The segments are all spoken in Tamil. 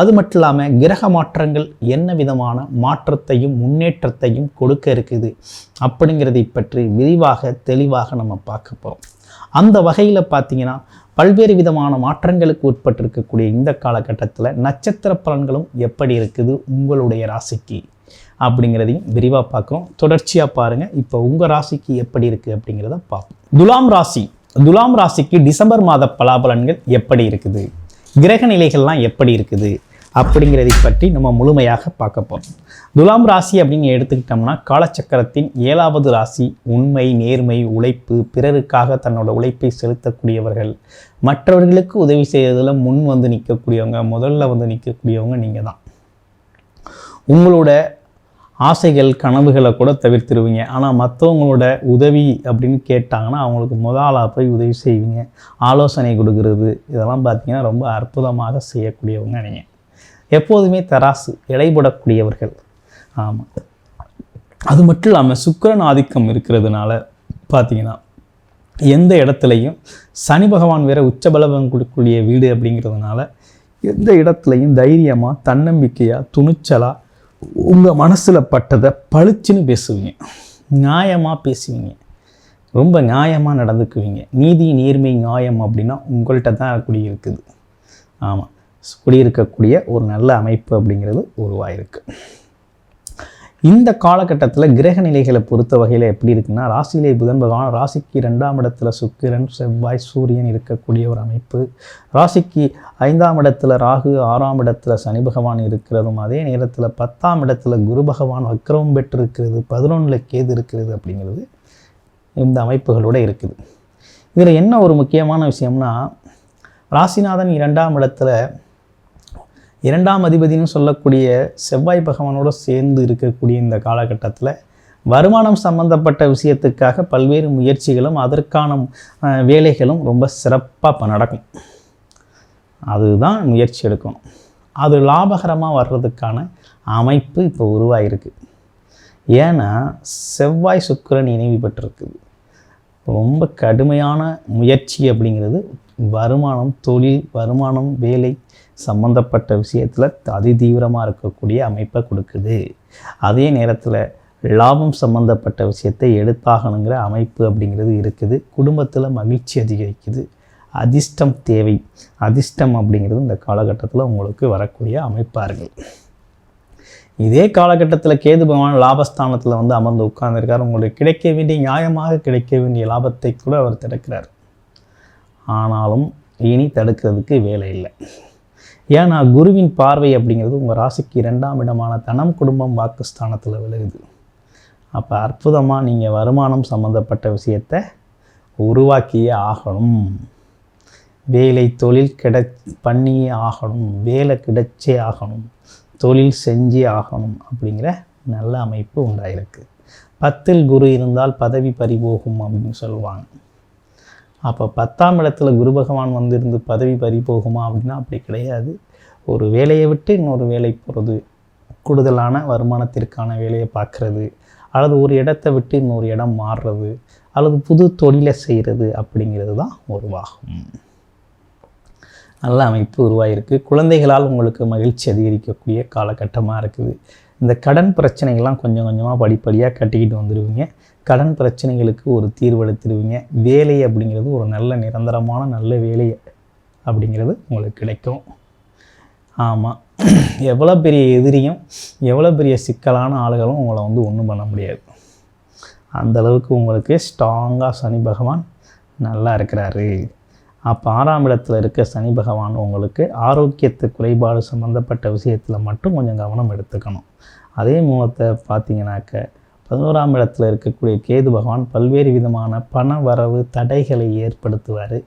அது மட்டும் இல்லாமல் கிரக மாற்றங்கள் என்ன விதமான மாற்றத்தையும் முன்னேற்றத்தையும் கொடுக்க இருக்குது அப்படிங்கிறதை பற்றி விரிவாக தெளிவாக நம்ம பார்க்க போகிறோம் அந்த வகையில் பார்த்தீங்கன்னா பல்வேறு விதமான மாற்றங்களுக்கு உட்பட்டிருக்கக்கூடிய இந்த காலகட்டத்தில் நட்சத்திர பலன்களும் எப்படி இருக்குது உங்களுடைய ராசிக்கு அப்படிங்கிறதையும் விரிவாக பார்க்குறோம். தொடர்ச்சியாக பாருங்கள் இப்போ உங்கள் ராசிக்கு எப்படி இருக்குது அப்படிங்கிறத பார்ப்போம். துலாம் ராசி துலாம் ராசிக்கு டிசம்பர் மாத பலாபலன்கள் எப்படி இருக்குது? கிரக நிலைகள்லாம் எப்படி இருக்குது அப்படிங்கிறதை பற்றி நம்ம முழுமையாக பார்க்க போகிறோம் துலாம் ராசி அப்படின்னு எடுத்துக்கிட்டோம்னா காலச்சக்கரத்தின் ஏழாவது ராசி உண்மை நேர்மை உழைப்பு பிறருக்காக தன்னோட உழைப்பை செலுத்தக்கூடியவர்கள். மற்றவர்களுக்கு உதவி செய்வதில் முன் வந்து நிற்கக்கூடியவங்க முதல்ல வந்து நிற்கக்கூடியவங்க நீங்கள் தான் உங்களோட ஆசைகள் கனவுகளை கூட தவிர்த்துருவீங்க. ஆனால் மற்றவங்களோட உதவி அப்படின்னு கேட்டாங்கன்னா அவங்களுக்கு முதலாக போய் உதவி செய்வீங்க. ஆலோசனை கொடுக்கறது இதெல்லாம் பார்த்திங்கன்னா ரொம்ப அற்புதமாக செய்யக்கூடியவங்க நீங்கள் எப்போதுமே தராசு இடைபடக்கூடியவர்கள். ஆமாம் அது மட்டும் இல்லாமல் சுக்கிரன் ஆதிக்கம் இருக்கிறதுனால பார்த்தீங்கன்னா எந்த இடத்துலையும் சனி பகவான் வேற உச்சபலவம் கொடுக்கக்கூடிய வீடு அப்படிங்கிறதுனால எந்த இடத்துலையும் தைரியமாக தன்னம்பிக்கையாக துணிச்சலாக உங்கள் மனசில் பட்டதை பளிச்சுன்னு பேசுவீங்க. நியாயமாக பேசுவீங்க. ரொம்ப நியாயமாக நடந்துக்குவீங்க. நீதி நேர்மை நியாயம் அப்படின்னா உங்கள்கிட்ட தான் குடியிருக்குது. ஆமாம் குடியிருக்கக்கூடிய ஒரு நல்ல அமைப்பு அப்படிங்கிறது உருவாயிருக்கு. இந்த காலகட்டத்தில் கிரக நிலைகளை பொறுத்த வகையில் எப்படி இருக்குன்னா ராசியிலே புதன் பகவான் ராசிக்கு ரெண்டாம் இடத்துல சுக்கிரன் செவ்வாய் சூரியன் இருக்கக்கூடிய ஒரு அமைப்பு. ராசிக்கு ஐந்தாம் இடத்துல ராகு ஆறாம் இடத்துல சனி பகவான் இருக்கிறதும் அதே நேரத்தில் பத்தாம் இடத்துல குரு பகவான் வக்ரவம் பெற்றிருக்கிறது பதினொன்றில் கேது இருக்கிறது அப்படிங்கிறது இந்த அமைப்புகளோடு இருக்குது. இதில் என்ன ஒரு முக்கியமான விஷயம்னா ராசிநாதன் இரண்டாம் இடத்துல இரண்டாம் அதிபதினு சொல்லக்கூடிய செவ்வாய் பகவானோடு சேர்ந்து இருக்கக்கூடிய இந்த காலகட்டத்தில் வருமானம் சம்பந்தப்பட்ட விஷயத்துக்காக பல்வேறு முயற்சிகளும் அதற்கான வேலைகளும் ரொம்ப சிறப்பாக நடக்கும். அதுதான் முயற்சி எடுக்கணும். அது லாபகரமாக வர்றதுக்கான அமைப்பு இப்போ உருவாகிருக்கு ஏன்னா செவ்வாய் சுக்கிரன் இணைவு பெற்றிருக்குது. ரொம்ப கடுமையான முயற்சி அப்படிங்கிறது வருமானம் தொழில் வருமானம் வேலை சம்மந்தப்பட்ட விஷயத்தில் அதிதீவிரமாக இருக்கக்கூடிய அமைப்பை கொடுக்குது. அதே நேரத்தில் லாபம் சம்மந்தப்பட்ட விஷயத்தை எடுத்தாகணுங்கிற அமைப்பு அப்படிங்கிறது இருக்குது. குடும்பத்தில் மகிழ்ச்சி அதிகரிக்குது. அதிர்ஷ்டம் தேவை. அதிர்ஷ்டம் அப்படிங்கிறது இந்த காலகட்டத்தில் உங்களுக்கு வரக்கூடிய அமைப்பார்கள் இதே காலகட்டத்தில் கேது பகவான் லாபஸ்தானத்தில் வந்து அமர்ந்து உட்கார்ந்துருக்கார். உங்களுக்கு கிடைக்க வேண்டிய நியாயமாக கிடைக்க வேண்டிய லாபத்தை கூட அவர் தடுக்கிறார் ஆனாலும் இனி தடுக்கிறதுக்கு வேலை இல்லை. ஏன்னா குருவின் பார்வை அப்படிங்கிறது உங்கள் ராசிக்கு இரண்டாம் இடமான தனம் குடும்பம் வாக்குஸ்தானத்தில் விழுகுது. அப்போ அற்புதமாக நீங்கள் வருமானம் சம்மந்தப்பட்ட விஷயத்தை உருவாக்கியே ஆகணும். வேலை தொழில் கிடை பண்ணியே ஆகணும். வேலை கிடைச்சே ஆகணும். தொழில் செஞ்சே ஆகணும் அப்படிங்கிற நல்ல அமைப்பு உண்டாயிருக்கு. பத்தில் குரு இருந்தால் பதவி பறிபோகும் அப்படின்னு சொல்லுவாங்க. அப்போ பத்தாம் இடத்துல குரு பகவான் வந்திருந்து பதவி பறி போகுமா அப்படின்னா அப்படி கிடையாது. ஒரு வேலையை விட்டு இன்னொரு வேலை போகிறது கூடுதலான வருமானத்திற்கான வேலையை பார்க்குறது அல்லது ஒரு இடத்தை விட்டு இன்னொரு இடம் மாறுறது அல்லது புது தொழிலை செய்கிறது அப்படிங்கிறது தான் உருவாகும் நல்ல அமைப்பு உருவாகிருக்கு குழந்தைகளால் உங்களுக்கு மகிழ்ச்சி அதிகரிக்கக்கூடிய காலகட்டமாக இருக்குது. இந்த கடன் பிரச்சனைகள்லாம் கொஞ்சம் கொஞ்சமாக படிப்படியாக கட்டிக்கிட்டு வந்துடுவீங்க கடன் பிரச்சனைகளுக்கு ஒரு தீர்வெடுத்துடுவீங்க வேலை அப்படிங்கிறது ஒரு நல்ல நிரந்தரமான நல்ல வேலை அப்படிங்கிறது உங்களுக்கு கிடைக்கும். ஆமாம் எவ்வளோ பெரிய எதிரியும் எவ்வளோ பெரிய சிக்கலான ஆளுகளும் உங்களை வந்து ஒன்றும் பண்ண முடியாது. அந்தளவுக்கு உங்களுக்கு ஸ்ட்ராங்காக சனி பகவான் நல்லா இருக்கிறாரு. அப்போ ஆறாம் இடத்துல இருக்க சனி பகவான் உங்களுக்கு ஆரோக்கியத்து குறைபாடு சம்மந்தப்பட்ட விஷயத்தில் மட்டும் கொஞ்சம் கவனம் எடுத்துக்கணும். அதே மூலத்தை பார்த்தீங்கன்னாக்க பதினோராம் இடத்துல இருக்கக்கூடிய கேது பகவான் பல்வேறு விதமான பண வரவு தடைகளை ஏற்படுத்துவார்.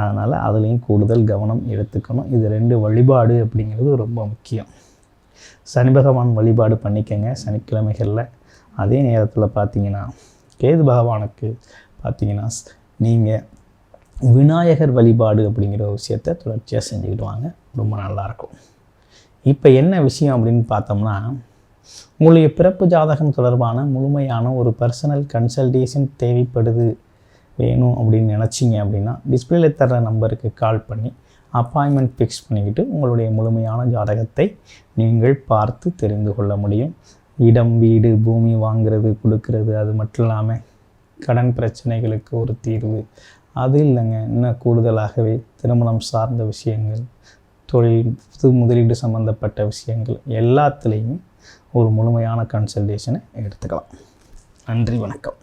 அதனால் அதுலேயும் கூடுதல் கவனம் எடுத்துக்கணும். இது ரெண்டு வழிபாடு அப்படிங்கிறது ரொம்ப முக்கியம். சனி பகவான் வழிபாடு பண்ணிக்கங்க சனிக்கிழமைகளில். அதே நேரத்தில் பார்த்தீங்கன்னா கேது பகவானுக்கு பார்த்தீங்கன்னா நீங்கள் விநாயகர் வழிபாடு அப்படிங்கிற ஒரு விஷயத்தை தொடர்ச்சியாக செஞ்சுக்கிட்டு வாங்க. ரொம்ப நல்லாயிருக்கும். இப்போ என்ன விஷயம் அப்படின்னு பார்த்தோம்னா உங்களுடைய பிறப்பு ஜாதகம் தொடர்பான முழுமையான ஒரு பர்சனல் கன்சல்டேஷன் தேவைப்படுது வேணும் அப்படின்னு நினச்சிங்க அப்படின்னா டிஸ்பிளேல தர்ற நம்பருக்கு கால் பண்ணி அப்பாயின்மெண்ட் ஃபிக்ஸ் பண்ணிக்கிட்டு உங்களுடைய முழுமையான ஜாதகத்தை நீங்கள் பார்த்து தெரிந்து கொள்ள முடியும். இடம் வீடு பூமி வாங்கிறது கொடுக்கறது அது மட்டும் இல்லாமல் கடன் பிரச்சனைகளுக்கு ஒரு தீர்வு அது இல்லைங்க. இன்னும் கூடுதலாகவே திருமணம் சார்ந்த விஷயங்கள் தொழில் புது முதலீடு சம்மந்தப்பட்ட விஷயங்கள் எல்லாத்துலேயுமே ஒரு முழுமையான கன்சல்டேஷனை எடுத்துக்கலாம். நன்றி வணக்கம்.